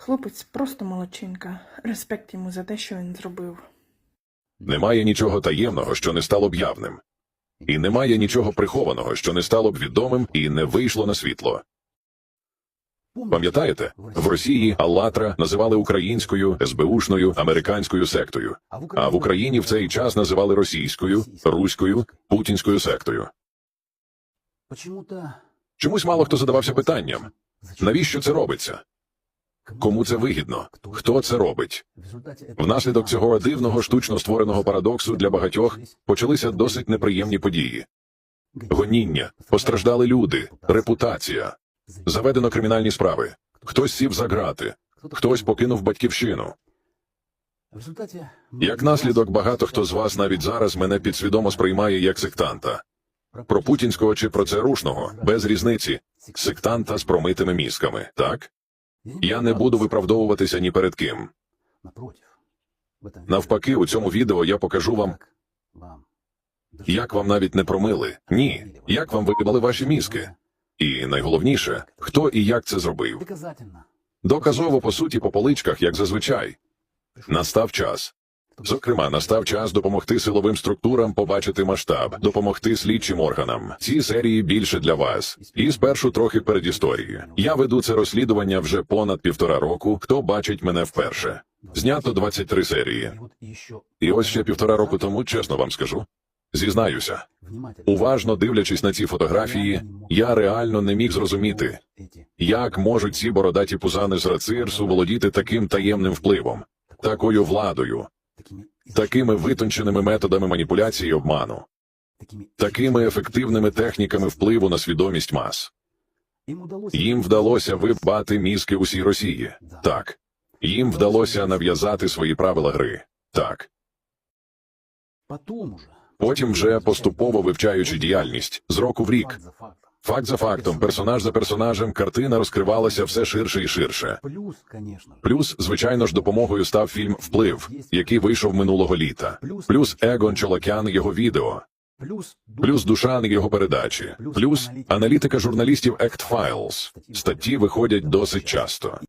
Хлопець просто молодчинка. Респект йому за те, що він зробив. Немає нічого таємного, що не стало б явним. І немає нічого прихованого, що не стало б відомим і не вийшло на світло. Пам'ятаєте, в Росії Аллатра називали українською, СБУшною, американською сектою, а в Україні в цей час називали російською, руською, путінською сектою. Чомусь мало хто задавався питанням, навіщо це робиться? Кому це вигідно? Хто це робить? Внаслідок цього дивного штучно створеного парадоксу для багатьох почалися досить неприємні події. Гоніння, постраждали люди, репутація, заведено кримінальні справи. Хтось сів за грати, хтось покинув батьківщину. Як наслідок, багато хто з вас навіть зараз мене підсвідомо сприймає як сектанта. Про путінського чи про церушного, без різниці, сектанта з промитими мізками, так? Я не буду виправдовуватися ні перед ким. Навпаки, у цьому відео я покажу вам, як вам навіть не промили. Ні, як вам вибили ваші мізки. І найголовніше, хто і як це зробив. Доказово, по суті, по поличках, як зазвичай. Настав час. Зокрема, настав час допомогти силовим структурам побачити масштаб, допомогти слідчим органам. Ці серії більше для вас. І спершу трохи передісторії. Я веду це розслідування вже понад півтора року. Хто бачить мене вперше? Знято 23 серії. І ось ще півтора року тому, чесно вам скажу. Зізнаюся, уважно дивлячись на ці фотографії, я реально не міг зрозуміти, як можуть ці бородаті пузани з Рацирсу володіти таким таємним впливом, такою владою, Такими, витонченими методами маніпуляції і обману, такими, такими ефективними техніками впливу на свідомість мас. Їм вдалося вибати мізки усій Росії. Так. Їм вдалося нав'язати свої правила гри. Так. Потім вже поступово вивчаючи діяльність з року в рік. Факт за фактом. Персонаж за персонажем, картина розкривалася все ширше і ширше. Плюс, звичайно ж, допомогою став фільм Вплив, який вийшов минулого літа. Плюс Егон Чолокян його відео. Плюс... Плюс Душан його передачі. Плюс аналітика журналістів Act Files. Статті виходять досить часто.